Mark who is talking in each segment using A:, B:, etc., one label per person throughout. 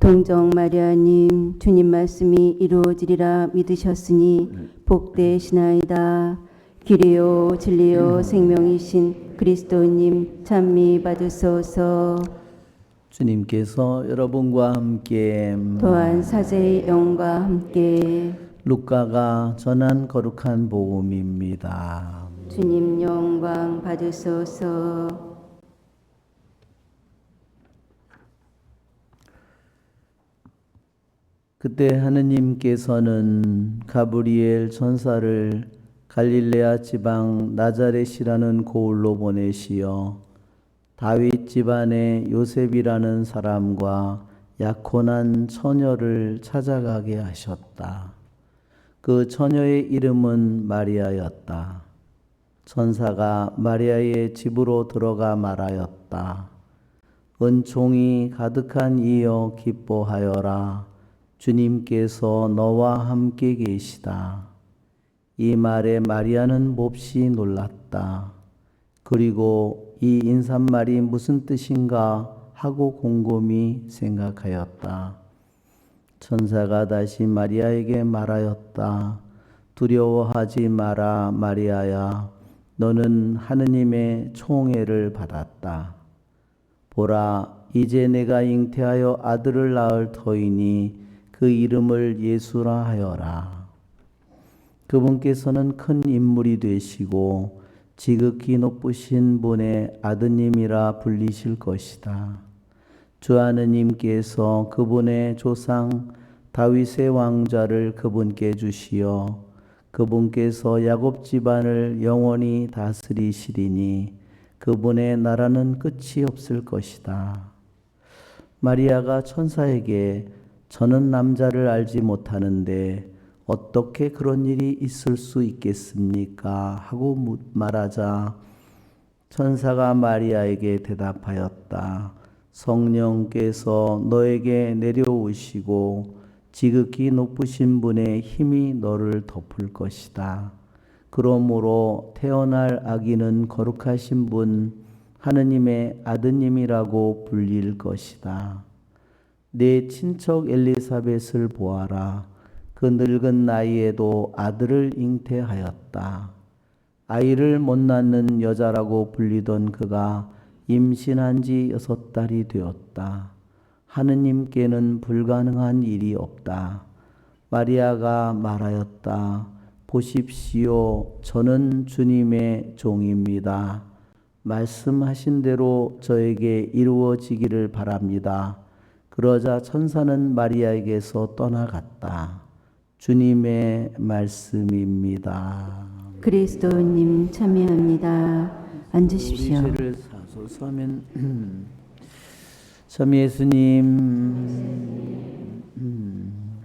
A: 동정 마리아님 주님 말씀이 이루어지리라 믿으셨으니 복되시나이다. 길이요 진리요 생명이신 그리스도님 찬미 받으소서.
B: 주님께서 여러분과 함께
A: 또한 사제의 영과 함께
B: 루카가 전한 거룩한 복음입니다.
A: 주님 영광 받으소서.
B: 그때 하느님께서는 가브리엘 전사를 갈릴레아 지방 나자렛이라는 고을로 보내시어 다윗 집안의 요셉이라는 사람과 약혼한 처녀를 찾아가게 하셨다. 그 처녀의 이름은 마리아였다. 천사가 마리아의 집으로 들어가 말하였다. 은총이 가득한 이여 기뻐하여라. 주님께서 너와 함께 계시다. 이 말에 마리아는 몹시 놀랐다. 그리고 이 인사말이 무슨 뜻인가 하고 곰곰이 생각하였다. 천사가 다시 마리아에게 말하였다. 두려워하지 마라, 마리아야. 너는 하느님의 총애를 받았다. 보라, 이제 내가 잉태하여 아들을 낳을 터이니 그 이름을 예수라 하여라. 그분께서는 큰 인물이 되시고 지극히 높으신 분의 아드님이라 불리실 것이다. 주 하느님께서 그분의 조상 다윗의 왕좌를 그분께 주시어 그분께서 야곱 집안을 영원히 다스리시리니 그분의 나라는 끝이 없을 것이다. 마리아가 천사에게 저는 남자를 알지 못하는데 어떻게 그런 일이 있을 수 있겠습니까? 하고 묻- 말하자 천사가 마리아에게 대답하였다. 성령께서 너에게 내려오시고 지극히 높으신 분의 힘이 너를 덮을 것이다. 그러므로 태어날 아기는 거룩하신 분 하느님의 아드님이라고 불릴 것이다. 내 친척 엘리사벳을 보아라. 그 늙은 나이에도 아들을 잉태하였다. 아이를 못 낳는 여자라고 불리던 그가 임신한 지 여섯 달이 되었다. 하느님께는 불가능한 일이 없다. 마리아가 말하였다. 보십시오. 저는 주님의 종입니다. 말씀하신 대로 저에게 이루어지기를 바랍니다. 그러자 천사는 마리아에게서 떠나갔다. 주님의 말씀입니다.
A: 그리스도님 참여합니다. 앉으십시오.
B: 우리 죄를 사소서 하면 참 예수님 음.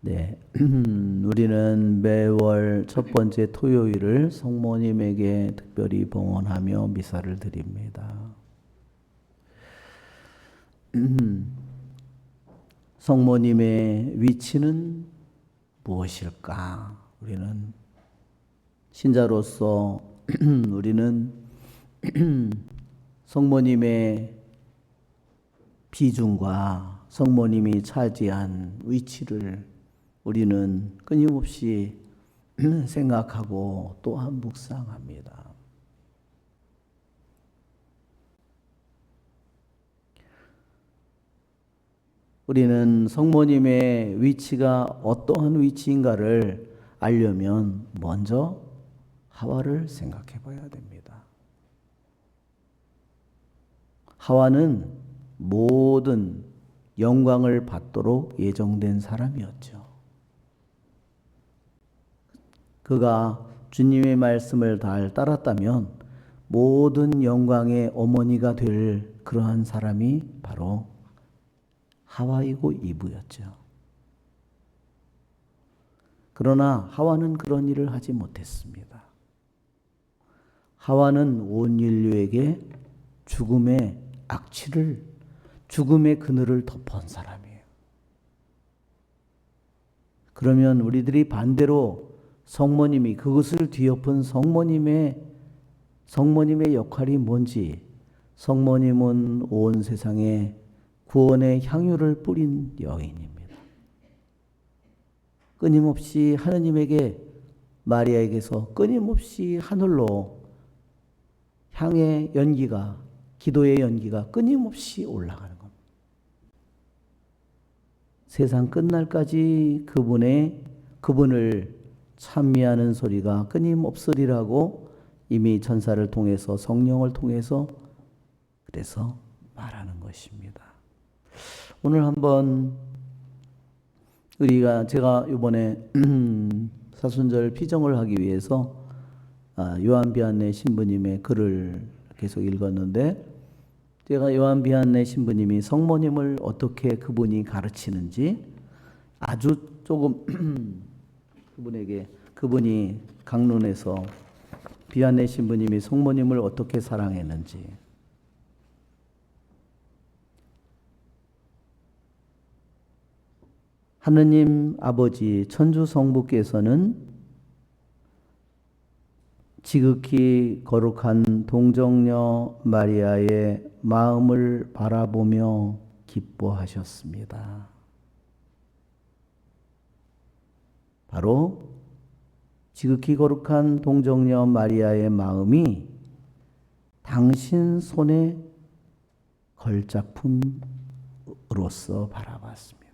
B: 네, 우리는 매월 첫 번째 토요일을 성모님에게 특별히 봉헌하며 미사를 드립니다. 성모님의 위치는 무엇일까? 우리는 신자로서 우리는 성모님의 비중과 성모님이 차지한 위치를 우리는 끊임없이 생각하고 또한 묵상합니다. 우리는 성모님의 위치가 어떠한 위치인가를 알려면 먼저 하와를 생각해 봐야 됩니다. 하와는 모든 영광을 받도록 예정된 사람이었죠. 그가 주님의 말씀을 잘 따랐다면 모든 영광의 어머니가 될 그러한 사람이 바로 하와이고 이브였죠. 그러나 하와는 그런 일을 하지 못했습니다. 하와는 온 인류에게 죽음의 악취를 죽음의 그늘을 덮은 사람이에요. 그러면 우리들이 반대로 성모님이 그것을 뒤엎은 성모님의 성모님의 역할이 뭔지 성모님은 온 세상에 구원의 향유를 뿌린 여인입니다. 끊임없이 하느님에게 마리아에게서 끊임없이 하늘로 향의 연기가 기도의 연기가 끊임없이 올라가는 겁니다. 세상 끝날까지 그분의 그분을 찬미하는 소리가 끊임없으리라고 이미 전사를 통해서 성령을 통해서 그래서 말하는 것입니다. 오늘 한번 우리가 제가 이번에 사순절 피정을 하기 위해서 아, 요한 비안네 신부님의 글을 계속 읽었는데 제가 요한 비안네 신부님이 성모님을 어떻게 그분이 가르치는지 아주 조금 그분에게 그분이 강론에서 비안네 신부님이 성모님을 어떻게 사랑했는지 하느님 아버지 천주 성부께서는 지극히 거룩한 동정녀 마리아의 마음을 바라보며 기뻐하셨습니다. 바로 지극히 거룩한 동정녀 마리아의 마음이 당신 손에 걸작품으로서 바라봤습니다.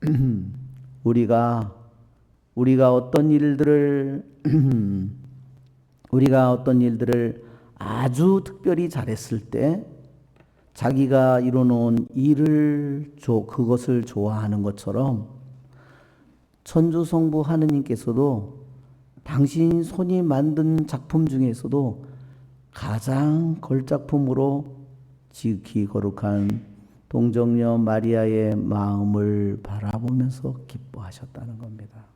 B: 우리가 우리가 어떤 일들을 우리가 어떤 일들을 아주 특별히 잘했을 때 자기가 이뤄놓은 일을 조, 그것을 좋아하는 것처럼 천주성부 하느님께서도 당신 손이 만든 작품 중에서도 가장 걸작품으로 지극히 거룩한 동정녀 마리아의 마음을 바라보면서 기뻐하셨다는 겁니다.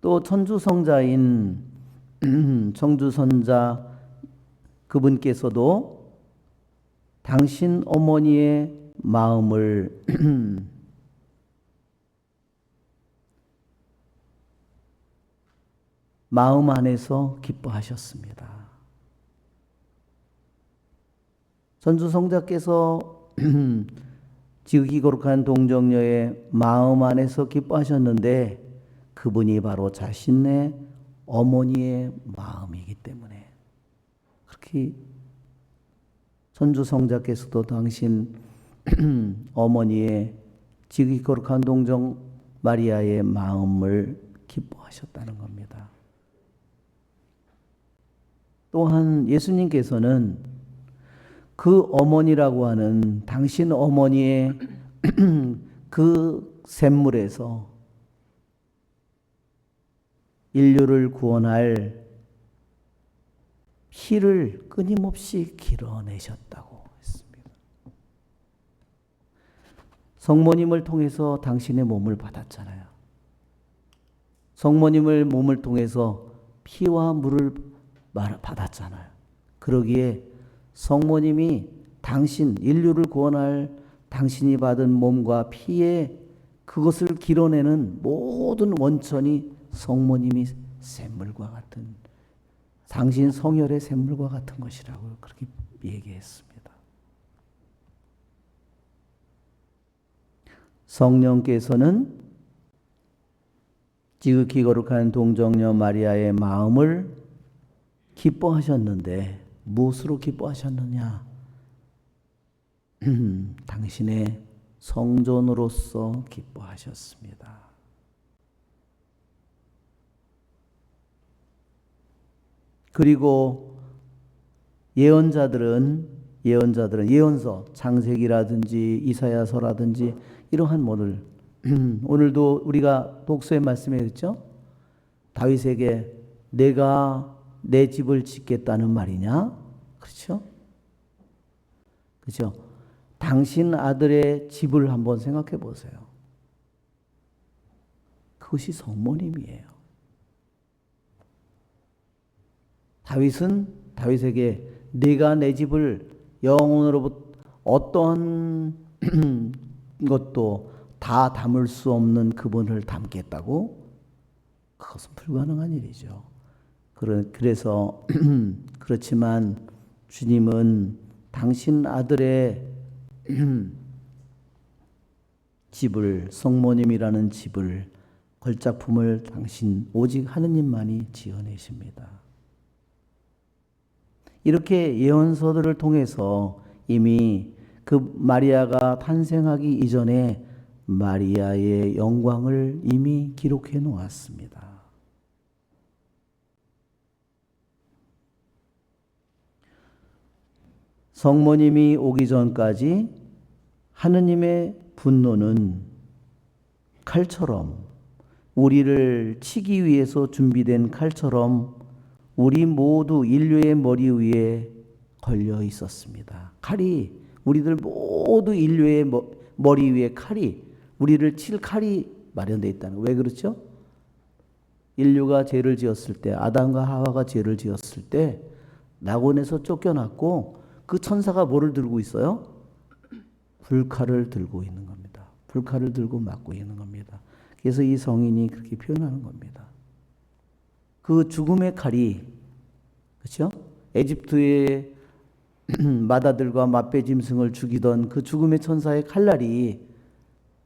B: 또 천주성자인 청주선자 그분께서도 당신 어머니의 마음을 마음 안에서 기뻐하셨습니다. 전주성자께서 지극히 거룩한 동정녀의 마음 안에서 기뻐하셨는데 그분이 바로 자신의 어머니의 마음이기 때문에 그렇게 전주성자께서도 당신 어머니의 지극히 거룩한 동정 마리아의 마음을 기뻐하셨다는 겁니다. 또한 예수님께서는 그 어머니라고 하는 당신 어머니의 그 샘물에서 인류를 구원할 피를 끊임없이 길어내셨다고 했습니다. 성모님을 통해서 당신의 몸을 받았잖아요. 성모님을 몸을 통해서 피와 물을 받았잖아요. 그러기에 성모님이 당신 인류를 구원할 당신이 받은 몸과 피에 그것을 길어내는 모든 원천이 성모님이 샘물과 같은 당신 성혈의 샘물과 같은 것이라고 그렇게 얘기했습니다. 성령께서는 지극히 거룩한 동정녀 마리아의 마음을 기뻐하셨는데 무엇으로 기뻐하셨느냐? 당신의 성전으로서 기뻐하셨습니다. 그리고 예언자들은 예언자들은 예언서 창세기라든지 이사야서라든지 이러한 모를 오늘도 우리가 독서의 말씀에 있죠. 다윗에게 내가 내 집을 짓겠다는 말이냐? 그렇죠? 그렇죠? 당신 아들의 집을 한번 생각해 보세요. 그것이 성모님이에요. 다윗은 다윗에게 네가 내 집을 영원으로부터 어떤 것도 다 담을 수 없는 그분을 담겠다고? 그것은 불가능한 일이죠. 그래서 그렇지만 주님은 당신 아들의 집을 성모님이라는 집을 걸작품을 당신 오직 하느님만이 지어내십니다. 이렇게 예언서들을 통해서 이미 그 마리아가 탄생하기 이전에 마리아의 영광을 이미 기록해 놓았습니다. 성모님이 오기 전까지 하느님의 분노는 칼처럼 우리를 치기 위해서 준비된 칼처럼 우리 모두 인류의 머리 위에 걸려 있었습니다. 칼이 우리들 모두 인류의 머- 머리 위에 칼이 우리를 칠 칼이 마련되어 있다는. 왜 그렇죠? 인류가 죄를 지었을 때 아담과 하와가 죄를 지었을 때 낙원에서 쫓겨났고 그 천사가 뭐를 들고 있어요? 불칼을 들고 있는 겁니다. 불칼을 들고 막고 있는 겁니다. 그래서 이 성인이 그렇게 표현하는 겁니다. 그 죽음의 칼이 그렇죠? 에집트의 마다들과 맛배 짐승을 죽이던 그 죽음의 천사의 칼날이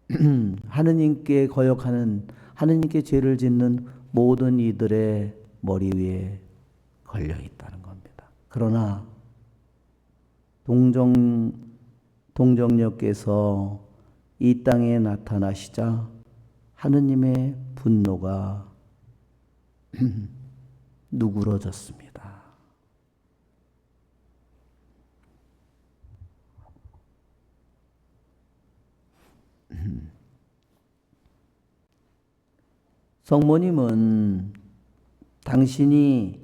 B: 하느님께 거역하는 하느님께 죄를 짓는 모든 이들의 머리 위에 걸려 있다는 겁니다. 그러나 동정 동정녀께서 이 땅에 나타나시자 하느님의 분노가 누그러졌습니다. 성모님은 당신이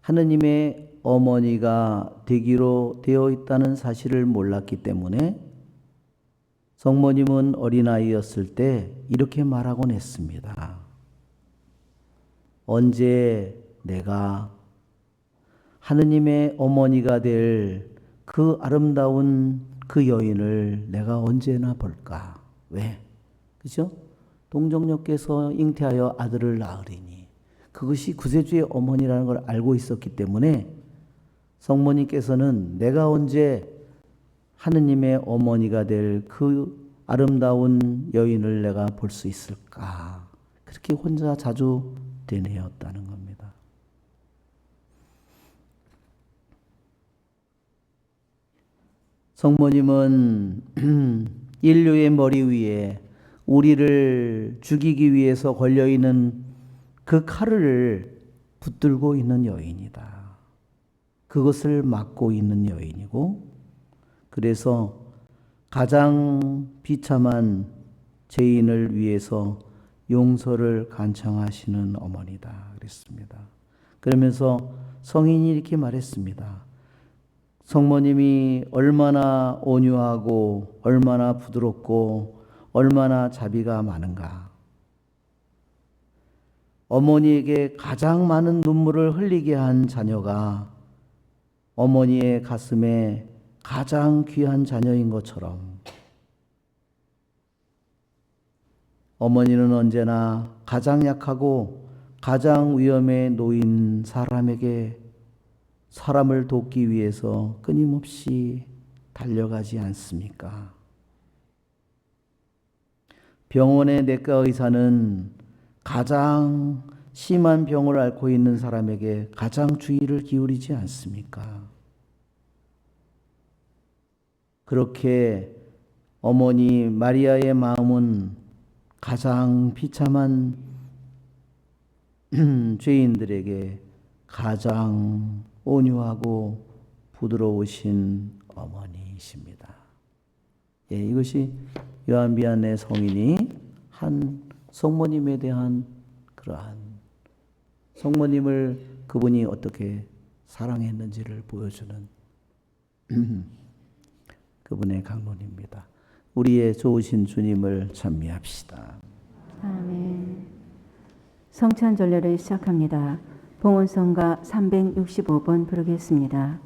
B: 하느님의 어머니가 되기로 되어 있다는 사실을 몰랐기 때문에 성모님은 어린아이였을 때 이렇게 말하곤 했습니다. 언제 내가 하느님의 어머니가 될 그 아름다운 그 여인을 내가 언제나 볼까? 왜? 그죠? 동정녀께서 잉태하여 아들을 낳으리니 그것이 구세주의 어머니라는 걸 알고 있었기 때문에 성모님께서는 내가 언제 하느님의 어머니가 될 그 아름다운 여인을 내가 볼 수 있을까? 그렇게 혼자 자주 되뇌었다는 겁니다. 성모님은 인류의 머리 위에 우리를 죽이기 위해서 걸려 있는 그 칼을 붙들고 있는 여인이다. 그것을 막고 있는 여인이고, 그래서 가장 비참한 죄인을 위해서 용서를 간청하시는 어머니다. 그랬습니다. 그러면서 성인이 이렇게 말했습니다. 성모님이 얼마나 온유하고 얼마나 부드럽고 얼마나 자비가 많은가. 어머니에게 가장 많은 눈물을 흘리게 한 자녀가 어머니의 가슴에 가장 귀한 자녀인 것처럼 어머니는 언제나 가장 약하고 가장 위험에 놓인 사람에게 사람을 돕기 위해서 끊임없이 달려가지 않습니까? 병원의 내과 의사는 가장 심한 병을 앓고 있는 사람에게 가장 주의를 기울이지 않습니까? 그렇게 어머니 마리아의 마음은 가장 비참한 죄인들에게 가장 온유하고 부드러우신 어머니이십니다. 예, 이것이 요한비안의 성인이 한 성모님에 대한 그러한 성모님을 그분이 어떻게 사랑했는지를 보여주는 그분의 강론입니다. 우리의 좋으신 주님을 찬미합시다.
A: 아멘. 성찬 전례를 시작합니다. 봉헌성가 365번 부르겠습니다.